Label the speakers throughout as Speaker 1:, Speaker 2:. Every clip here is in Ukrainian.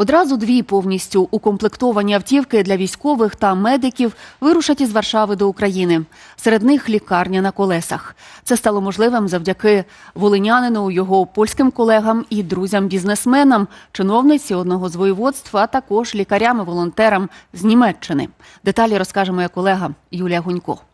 Speaker 1: Одразу дві повністю укомплектовані автівки для військових та медиків вирушать із Варшави до України. Серед них лікарня на колесах. Це стало можливим завдяки волинянину, його польським колегам і друзям-бізнесменам, чиновниці одного з воєводств, а також лікарям і волонтерам з Німеччини. Деталі розкаже моя колега Юлія Гунько.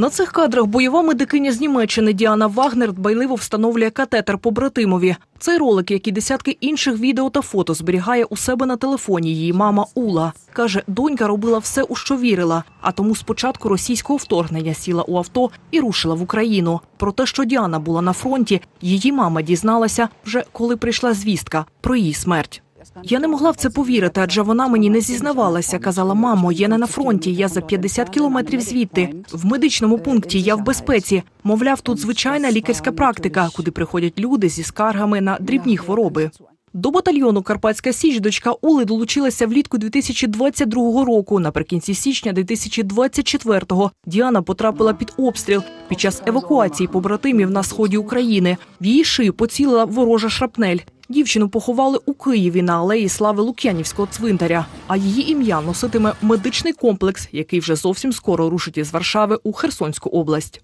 Speaker 2: На цих кадрах бойова медикиня з Німеччини Діана Вагнер дбайливо встановлює катетер побратимові. Цей ролик, як і десятки інших відео та фото, зберігає у себе на телефоні її мама Ула. Каже, донька робила все, у що вірила, а тому спочатку російського вторгнення сіла у авто і рушила в Україну. Про те, що Діана була на фронті, її мама дізналася вже коли прийшла звістка про її смерть. Я не могла в це повірити, адже вона мені не зізнавалася. Казала, мамо, я не на фронті, я за 50 кілометрів звідти. В медичному пункті я в безпеці. Мовляв, тут звичайна лікарська практика, куди приходять люди зі скаргами на дрібні хвороби. До батальйону Карпатська Січ дочка Ули долучилася влітку 2022 року. Наприкінці січня 2024-го Діана потрапила під обстріл під час евакуації побратимів на сході України. В її шию поцілила ворожа шрапнель. Дівчину поховали у Києві на алеї слави Лук'янівського цвинтаря. А її ім'я носитиме медичний комплекс, який вже зовсім скоро рушить із Варшави у Херсонську область.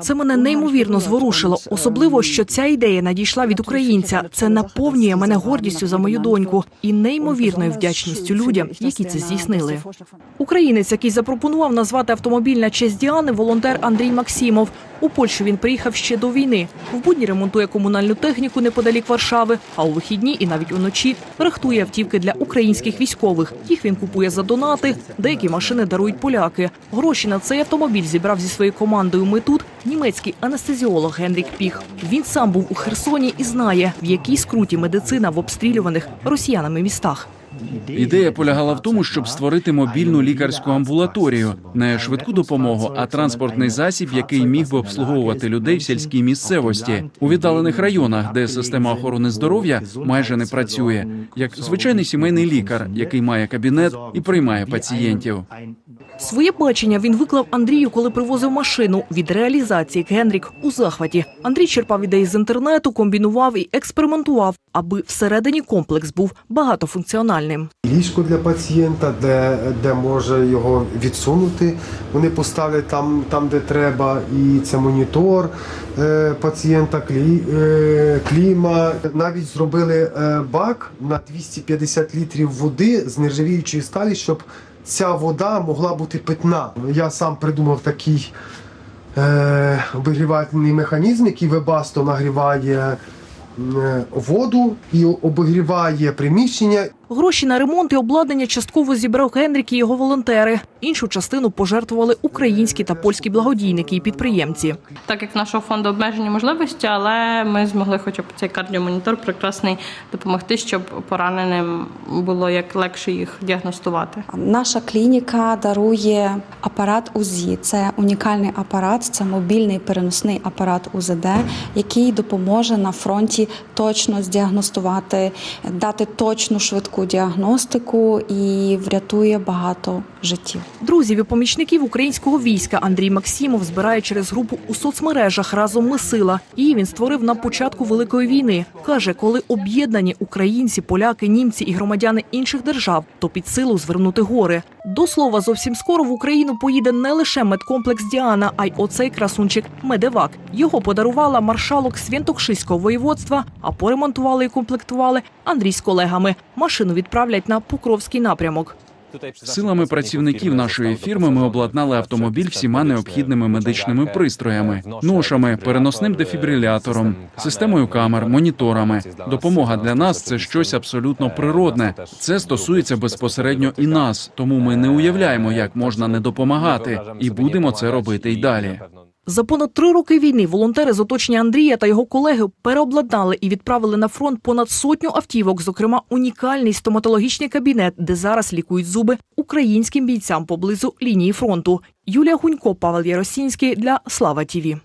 Speaker 2: Це мене неймовірно зворушило, особливо що ця ідея надійшла від українця. Це наповнює мене гордістю за мою доньку і неймовірною вдячністю людям, які це здійснили. Українець, який запропонував назвати автомобіль на честь Діани, волонтер Андрій Максимов. У Польщу він приїхав ще до війни. В будні ремонтує комунальну техніку неподалік Варшави, а у вихідні і навіть уночі рихтує автівки для українських військових. Їх він купує за донати. Деякі машини дарують поляки. Гроші на цей автомобіль зібрав зі своєю командою. Ми тут німецький анестезіолог Генрік Піх. Він сам був у Херсоні і знає, в якій скруті медицина в обстрілюваних росіянами містах.
Speaker 3: Ідея полягала в тому, щоб створити мобільну лікарську амбулаторію, не швидку допомогу, а транспортний засіб, який міг би обслуговувати людей в сільській місцевості у віддалених районах, де система охорони здоров'я майже не працює, як звичайний сімейний лікар, який має кабінет і приймає пацієнтів.
Speaker 2: Своє бачення він виклав Андрію, коли привозив машину. Від реалізації Генрік у захваті. Андрій черпав ідеї з інтернету, комбінував і експериментував, аби всередині комплекс був багатофункціональним.
Speaker 4: ліжко для пацієнта, де, де може його відсунути. Вони поставлять там, там де треба, і це монітор е, пацієнта, клі, е, кліма. Навіть зробили е, бак на 250 літрів води з нержавіючої сталі, щоб ця вода могла бути питна. Я сам придумав такий е, обігрівальний механізм, який вебасто нагріває е, воду і обігріває приміщення.
Speaker 2: Гроші на ремонт і обладнання частково зібрав Генрік і його волонтери. Іншу частину пожертвували українські та польські благодійники і підприємці.
Speaker 5: так як в нашого фонду обмежені можливості, але ми змогли, хоча б цей кардіомонітор прекрасний допомогти, щоб пораненим було як легше їх діагностувати.
Speaker 6: Наша клініка дарує апарат УЗІ. Це унікальний апарат, це мобільний переносний апарат УЗД, який допоможе на фронті точно здіагностувати, дати точну швидку діагностику і врятує багато життів.
Speaker 2: Друзів і помічників українського війська Андрій Максимов збирає через групу у соцмережах разом ми сила. Її він створив на початку великої війни. каже, коли об'єднані українці, поляки, німці і громадяни інших держав, то під силу звернути гори. До слова, зовсім скоро в Україну поїде не лише медкомплекс Діана, а й оцей красунчик Медевак. Його подарувала маршалок Святокшиського воєводства, а поремонтували і комплектували Андрій з колегами. Машину відправлять на Покровський напрямок.
Speaker 3: Силами працівників нашої фірми ми обладнали автомобіль всіма необхідними медичними пристроями, ношами, переносним дефібрилятором, системою камер, моніторами. Допомога для нас це щось абсолютно природне. Це стосується безпосередньо і нас, тому ми не уявляємо, як можна не допомагати, і будемо це робити й далі.
Speaker 2: За понад три роки війни волонтери з оточення Андрія та його колеги переобладнали і відправили на фронт понад сотню автівок, зокрема унікальний стоматологічний кабінет, де зараз лікують зуби українським бійцям поблизу лінії фронту. Юлія Гунько, Павел Яросінський для Слава Тіві.